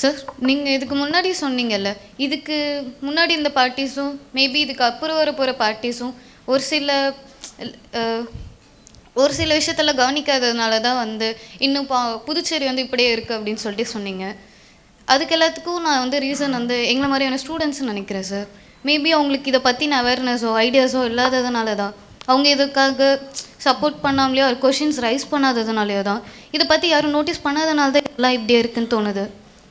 Sir நீங்கள் இதுக்கு முன்னாடி சொன்னீங்கல்ல இதுக்கு முன்னாடி இந்த பார்ட்டிஸும் மேபி இதுக்கு அப்புறம் வர போகிற பார்ட்டிஸும் ஒரு சில ஒரு சில விஷயத்தில் கவனிக்காததுனால தான் வந்து இன்னும் பா புதுச்சேரி வந்து இப்படியே இருக்குது அப்படின்னு சொல்லிட்டு சொன்னீங்க. அதுக்கு எல்லாத்துக்கும் நான் வந்து ரீசன் வந்து எங்களை மாதிரியான ஸ்டூடெண்ட்ஸ்னு நினைக்கிறேன் சார் மேபி அவங்களுக்கு இதை பற்றின அவேர்னஸோ ஐடியாஸோ இல்லாததுனால தான். அவங்க இதுக்காக சப்போர்ட் பண்ணாமலேயோ ஒரு கொஷின்ஸ் ரைஸ் பண்ணாததுனாலையோ தான். இதை பற்றி யாரும் நோட்டீஸ் பண்ணாதனால தான் எல்லாம் இப்படியே இருக்குன்னு தோணுது.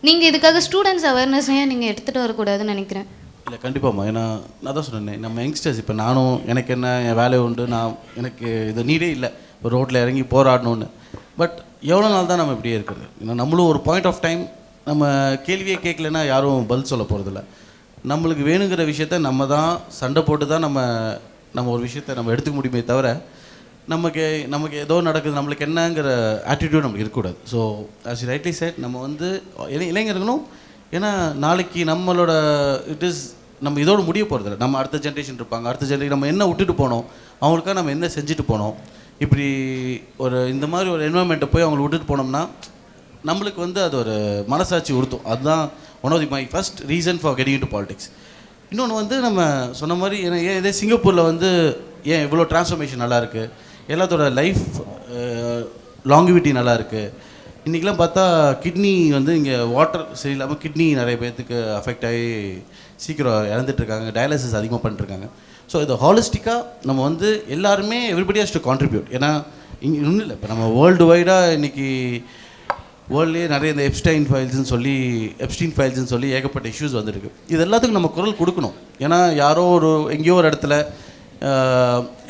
நீங்கள் இதுக்காக ஸ்டூடெண்ட்ஸ் அவேர்னஸ் ஏன் நீங்கள் எடுத்துகிட்டு வரக்கூடாதுன்னு நினைக்கிறேன்? இல்லை கண்டிப்பாம்மா. ஏன்னா நான் தான் சொன்னேன் நம்ம யங்ஸ்டர்ஸ் இப்போ நானும் எனக்கு என்ன என் வேலை உண்டு நான் எனக்கு இது நீடே இல்லை. இப்போ ரோட்டில் இறங்கி போராடணும்னு. பட் எவ்வளோ நாள் தான் நம்ம இப்படியே இருக்கிறது? ஏன்னா நம்மளும் ஒரு பாயிண்ட் ஆஃப் டைம் நம்ம கேள்வியே கேட்கலன்னா யாரும் பதில் சொல்ல போகிறதில்ல நம்மளுக்கு வேணுங்கிற விஷயத்த நம்ம தான் சண்டை போட்டு தான் நம்ம நம்ம ஒரு விஷயத்த நம்ம எடுத்துக்க முடியுமே தவிர நமக்கு நமக்கு ஏதோ நடக்குது நம்மளுக்கு என்னங்கிற ஆட்டிடியூட் நம்மளுக்கு இருக்கக்கூடாது. ஸோ ஆஸ் ரைட்லி செட் நம்ம வந்து இளை இளைஞர்களும் ஏன்னா நாளைக்கு நம்மளோட இட் இஸ் நம்ம இதோட முடிய போகிறதில்ல நம்ம அடுத்த ஜென்ரேஷன் இருப்பாங்க அடுத்த ஜென்ரேஷன் நம்ம என்ன விட்டுட்டு போனோம் அவங்களுக்காக நம்ம என்ன செஞ்சுட்டு போனோம் இப்படி ஒரு இந்த மாதிரி ஒரு என்வரன்மெண்ட்டை போய் அவங்களை விட்டுட்டு போனோம்னா நம்மளுக்கு வந்து அது ஒரு மனசாட்சி உறுத்தும். அதுதான் one of the my first reason for getting to politics இன்னொன்று வந்து நம்ம சொன்ன மாதிரி ஏன்னா ஏன் இதே சிங்கப்பூரில் வந்து ஏன் இவ்வளோ டிரான்ஸ்ஃபர்மேஷன் நல்லாயிருக்கு எல்லாத்தோட லைஃப் லாங்குவிட்டி நல்லா இருக்குது இன்றைக்கெலாம் பார்த்தா கிட்னி வந்து இங்கே வாட்டர் சரியில்லாமல் கிட்னி நிறைய பேர்த்துக்கு அஃபெக்ட் ஆகி சீக்கிரம் இறந்துட்டு இருக்காங்க டயாலிசிஸ் அதிகமாக பண்ணிட்டுருக்காங்க. ஸோ இது ஹாலிஸ்டிக்காக நம்ம வந்து எல்லாருமே எவ்ரிபடி ஹஸ் டு கான்ட்ரிபியூட் ஏன்னா இங்கே ஒன்றும் இல்லை. இப்போ நம்ம வேர்ல்டு வைடாக இன்றைக்கி வேர்ல்ட்லேயே நிறைய இந்த எப்ஸ்டைன் ஃபைல்ஸ்னு சொல்லி எப்ஸ்டீன் ஃபைல்ஸ்னு சொல்லி ஏகப்பட்ட இஷ்யூஸ் வந்திருக்கு. இது எல்லாத்துக்கும் நம்ம குரல் கொடுக்கணும். ஏன்னா யாரோ ஒரு எங்கேயோ ஒரு இடத்துல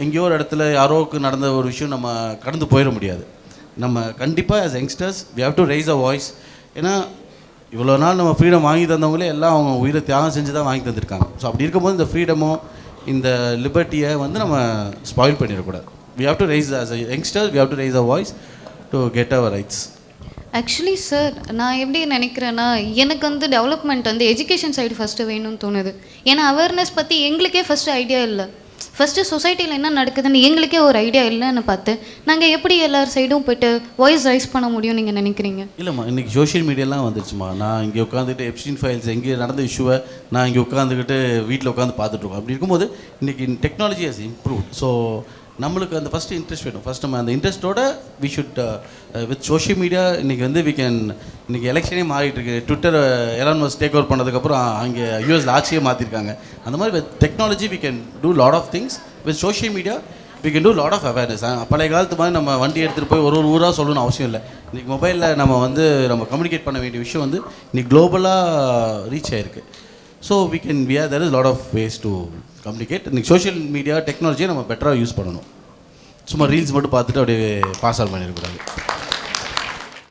எங்கேயோ ஒரு இடத்துல யாரோக்கு நடந்த ஒரு விஷயம் நம்ம கடந்து போயிட முடியாது. நம்ம கண்டிப்பாக as youngsters we have to raise a voice ஏன்னா இவ்வளோ நாள் நம்ம ஃப்ரீடம் வாங்கி தந்தவங்களே எல்லாம் அவங்க உயிரை தியாகம் செஞ்சு தான் வாங்கி தந்திருக்காங்க. ஸோ அப்படி இருக்கும்போது இந்த ஃப்ரீடமோ இந்த லிபர்ட்டியை வந்து நம்ம ஸ்பாயில் பண்ணிடக்கூடாது. We have to raise as a youngster we have to raise a voice to get our rights actually sir நான் எப்படி நினைக்கிறேன்னா எனக்கு வந்து டெவலப்மெண்ட் வந்து எஜுகேஷன் சைடு ஃபஸ்ட்டு வேணும்னு தோணுது. ஏன்னா அவேர்னஸ் பற்றி எங்களுக்கே ஃபஸ்ட்டு ஐடியா இல்லை. ஃபஸ்ட்டு சொசைட்டியில் என்ன நடக்குதுன்னு எங்களுக்கே ஒரு ஐடியா இல்லைன்னு பார்த்து நாங்கள் எப்படி எல்லார் சைடும் போயிட்டு வாய்ஸ் ரைஸ் பண்ண முடியும் நீங்கள் நினைக்கிறீங்க? இல்லைம்மா இன்றைக்கி சோஷியல் மீடியாலாம் வந்துருச்சுமா நான் இங்கே உட்காந்துட்டு எப்சின் ஃபைல்ஸ் எங்கே நடந்த இஷ்யூவை நான் இங்கே உட்காந்துக்கிட்டு வீட்டில் உட்காந்து பார்த்துட்ருக்கோம் அப்படி இருக்கும்போது இன்றைக்கி டெக்னாலஜி ஹஸ் இம்ப்ரூவ் ஸோ நம்மளுக்கு அந்த ஃபஸ்ட்டு இன்ட்ரெஸ்ட் வேணும். ஃபஸ்ட் நம்ம அந்த இன்ட்ரெஸ்ட்டோட we should with social media இன்றைக்கி வந்து வி கேன் இன்றைக்கி எலெக்ஷனே மாறிட்டு இருக்கு. Twitter Elon Musk take over பண்ணதுக்கப்புறம் அங்கே யூஎஸ்ல ஆட்சியே மாற்றிருக்காங்க அந்த மாதிரி with technology we can do lot of things with social media we can do lot of awareness பழைய காலத்து மாதிரி நம்ம வண்டி எடுத்துகிட்டு போய் ஒரு ஒரு ஊராக சொல்லணும்னு அவசியம் இல்லை. இன்றைக்கி மொபைலில் நம்ம வந்து நம்ம கம்யூனிகேட் பண்ண வேண்டிய விஷயம் வந்து இன்றைக்கி குளோபலாக ரீச் ஆயிருக்கு. So we can we are there is lot of ways to communicate இன்றைக்கி சோஷியல் மீடியா டெக்னாலஜியை நம்ம பெட்டராக யூஸ் பண்ணணும். சும்மா ரீல்ஸ் மட்டும் பார்த்துட்டு அப்படியே பாஸ் ஆன் பண்ணிடக்கூடாது.